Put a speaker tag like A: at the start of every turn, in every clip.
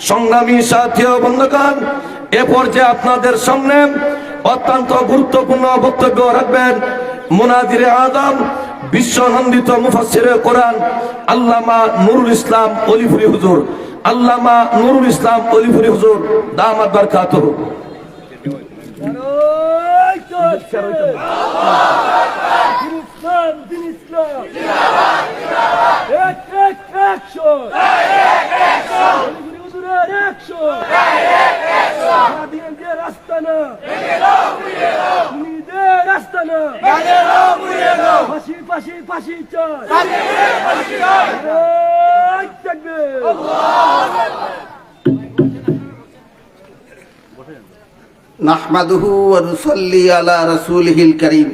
A: সংগ্রামী সাথী ও বন্ধুগণ এ পর্যায়ে আপনাদের সামনে অত্যন্ত গুরুত্বপূর্ণ বক্তব্য রাখবেন মুনাজিরে আদম বিশ্বনন্দিত মুফাসসিরে কোরআন আল্লামা নুরুল ইসলাম অলিফুরি হুজুর আল্লামা নুরুল ইসলাম অলিফুরি হুজুর দামাত
B: ইসলাম দিন এক এক একশো স্বাধীনদের রাস্তা না খুনিদের রাস্তা না। ফাঁসি ফাঁসি ফাঁসি এই থাকবে।
C: ওয়া নুসাল্লি আলা রাসূলিহিল কারীম।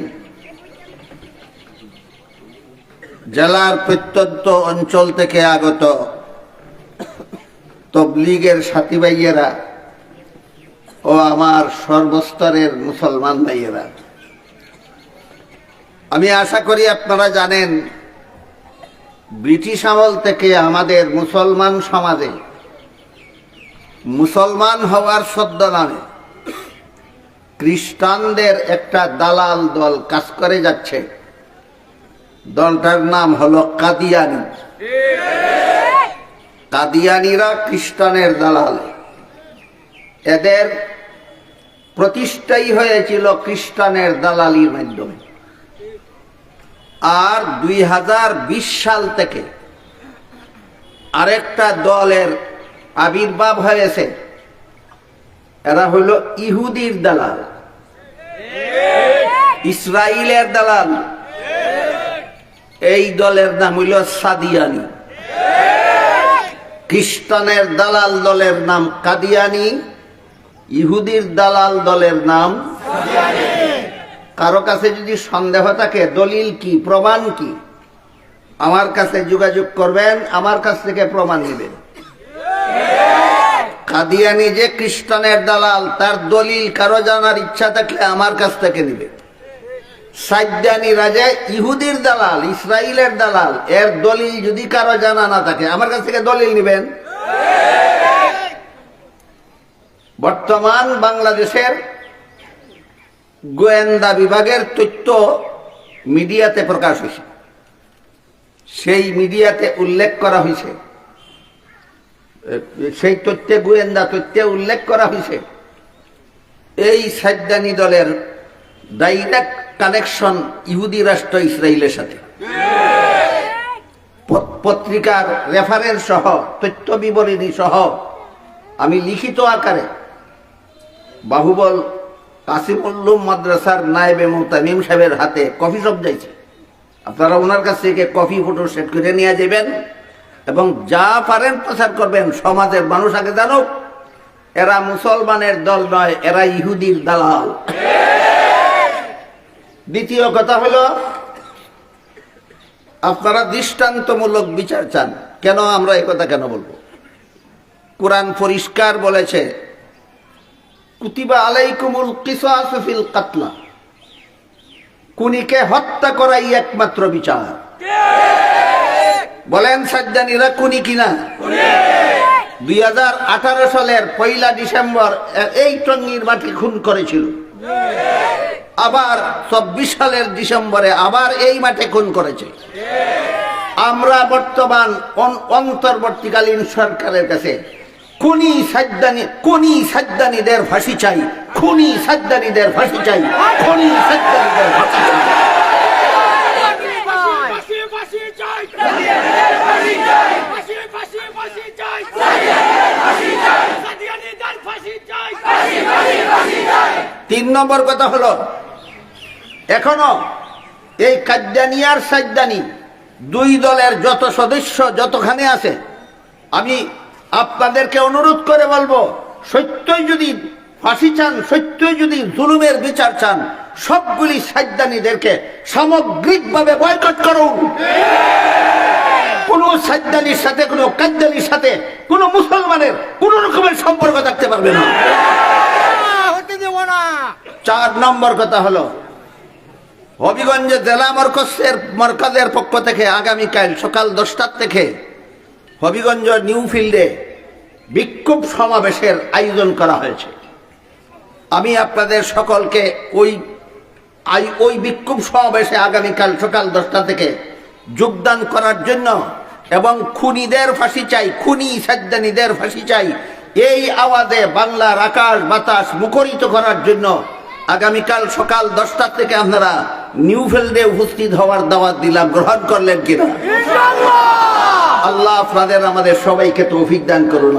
C: জেলার প্রত্যন্ত অঞ্চল থেকে আগত তবলিগের সাথী ভাইয়েরা ও আমার সর্বস্তরের মুসলমান ভাইয়েরা। আমি আশা করি আপনারা জানেন, ব্রিটিশ আমল থেকে আমাদের মুসলমান সমাজে মুসলমান হওয়ার সদ্য নামে খ্রিস্টানদের একটা দালাল দল কাজ করে যাচ্ছে। দলটার নাম হলো কাদিয়ানি। কাদিয়ানিরা খ্রিস্টানের দালাল। এদের প্রতিষ্ঠাই হয়েছিল খ্রিস্টানের দালালির মাধ্যমে। আর দুই হাজার বিশ সাল থেকে আরেকটা দলের আবির্ভাব হয়েছে। এরা হইল ইহুদির দালাল। ইসরায়েলের দালাল। এই দলের নাম হইল সাদিয়ানি। খ্রিস্টানের দালাল দলের নাম কাদিয়ানি, ইহুদির দালাল দলের নাম কারও কাছে যদি সন্দেহ থাকে, দলিল কি, প্রমাণ কি? আমার কাছে যোগাযোগ করবেন, আমার কাছ থেকে প্রমাণ নেবেন। কাদিয়ানি যে খ্রিস্টানের দালাল, তার দলিল কারও জানার ইচ্ছা থাকলে আমার কাছ থেকে নিবে সাজ্জানি রাজা ইহুদির দালাল ইসরায়েলের দালাল, এর দলিল যদি কারও জানা না থাকে, আমার কাছ থেকে দলিল নিবেন? বর্তমান বাংলাদেশের গোয়েন্দা বিভাগের তথ্য মিডিয়াতে প্রকাশ হয়েছে। সেই মিডিয়াতে উল্লেখ করা হয়েছে। সেই তথ্যে, গোয়েন্দা তথ্যে উল্লেখ করা হয়েছে। এই সাজ্জানি দলের ডাইরেক্ট কানেকশন ইহুদি রাষ্ট্র ইসরায়েলের সাথে। পত্রিকার রেফারেন্স সহ, তথ্য বিবরণী সহ, আমি লিখিত আকারে বাহুবল কাসিমুল্লুম মাদ্রাসার নায়েবে মোতামিম সাহেবের হাতে কফি সব যাইছে আপনারা ওনার কাছ থেকে কফি ফটো সেট করে নিয়ে যাবেন এবং যা পারেন প্রচার করবেন। সমাজের মানুষ আগে জানুক, এরা মুসলমানের দল নয়, এরা ইহুদির দালাল। দ্বিতীয় কথা হলো, আপনারা দৃষ্টান্তমূলক বিচার চান। কেন আমরা কথা কেন বলব? কোরআন পরিষ্কার বলেছে, কুতিবা আলাইকুমুল কিসাস ফিল কাতলা। কুনিকে হত্যা করাই একমাত্র বিচার। বলেন সাজ্জানিরা কুনি কিনা? দুই হাজার আঠারো সালের পয়লা ডিসেম্বর এই টঙ্গির মাটি খুন করেছিল। আবার চব্বিশ সালের ডিসেম্বরে আবার এই মাঠে খুন করেছে। আমরা বর্তমান অন্তর্বর্তীকালীন সরকারের কাছে খুনি সাজ্জানি, খুনি সাজ্জানিদের ফাঁসি চাই, খুনি সাজ্জানিদের ফাঁসি চাই, খুনি চাই। তিন নম্বর কথা হলো এখনও এই কাদ্যানিয়ার সাজ্জানি দুই দলের যত সদস্য যতখানে আছে আমি আপনাদেরকে অনুরোধ করে বলব সত্যই যদি ফাঁসি চান সত্যই যদি জুলুমের বিচার চান সবগুলি সাজ্জানিদেরকে সামগ্রিকভাবে বয়কট করুন। কোনো সাজ্জানির সাথে কোনো কাদ্যানির সাথে কোনো মুসলমানের কোন রকমের সম্পর্ক থাকতে পারবে না। চার নম্বর কথা হলো হবিগঞ্জে জেলা মরকজের মরকাজের পক্ষ থেকে আগামীকাল সকাল দশটার থেকে হবিগঞ্জ নিউ ফিল্ডে বিক্ষোভ সমাবেশের আয়োজন করা হয়েছে। আমি আপনাদের সকলকে ওই ওই বিক্ষোভ সমাবেশে আগামীকাল সকাল দশটা থেকে যোগদান করার জন্য এবং খুনিদের ফাঁসি চাই, খুনি সাজ্জানিদের ফাঁসি চাই, এই আওয়াজে বাংলার আকাশ বাতাস মুখরিত করার জন্য আগামীকাল সকাল দশটা থেকে আপনারা নিউফিল্ডে উপস্থিত হওয়ার দাওয়াত দিলাম গ্রহণ করলেন কিনা? আল্লাহ আপনাদের আমাদের সবাইকে তৌফিক দান করুন